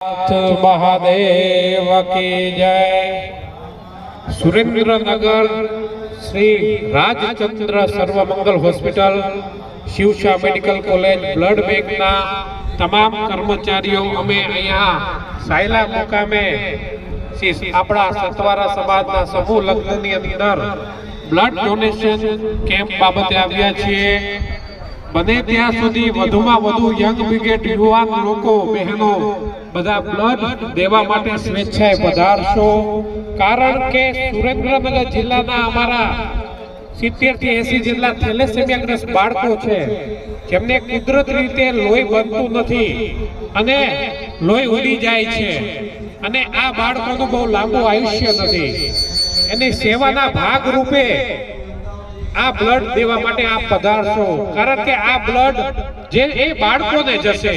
મહાદેવ કી જય. Surendranagar Shri Rajchandra Sarvamangal hospital, Shivsha medical college, blood બેંકના તમામ કર્મચારીઓ અમે અહીંયા સાયલા મુકામે આપણા સતવારા સમાજના સમૂહ લગ્નની અંદર બ્લડ ડોનેશન કેમ્પ બાબતે આવ્યા છીએ. બને ત્યાં સુધી વધુમાં વધુ યંગ બ્રિગેડ યુવાન લોકો બહેનો બધા બ્લડ દેવા માટે સ્વેચ્છાએ પધારશો. કારણ કે સુરેન્દ્રનગર જિલ્લાના અમારા સિત્તેરથી એસી જેટલા થેલેસેમિયાગ્રસ્ત બાળકો છે જેમને કુદરત રીતે લોહી બનતું નથી અને લોહી ઉડી જાય છે. અને આ બાળકોનું બહુ લાંબુ આયુષ્ય નથી. એની સેવાના ભાગ રૂપે આ બ્લડ દેવા માટે આપ પધારશો. કારણ કે આ બ્લડ જે એ બાળકોને જશે.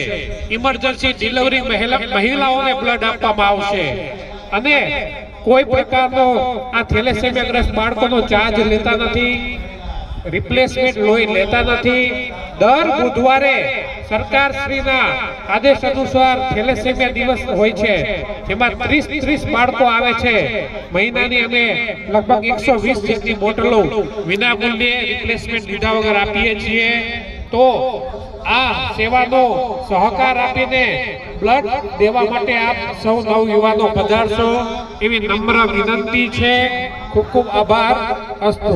ઇમરજન્સી ડિલિવરી મહિલા મહિલાઓને બ્લડ આપવામાં આવશે. અને કોઈ પ્રકારનો આ થેલેસેમિયાગ્રસ્ત બાળકોનો ચાર્જ લેતા નથી. રિપ્લેસમેન્ટ લોહી લેતા નથી. દર બુધવારે સરકાર શ્રીના આદેશ અનુસાર થેલેસેમિયા દિવસ હોય છે. જેમાં ત્રીસ ત્રીસ બાળકો આવે છે. મહિનાની અમે લગભગ એકસો વીસ જેટલી બોટલો વિના મૂલ્યે રિપ્લેસમેન્ટ લીધા વગર આપીએ છીએ. તો આ સેવાનો સહકાર આપીને બ્લડ દેવા માટે આપ સૌ નવયુવાનો પધારશો. એવી નમ્ર વિનંતી છે. ખૂબ ખૂબ આભાર. અસ્તુ.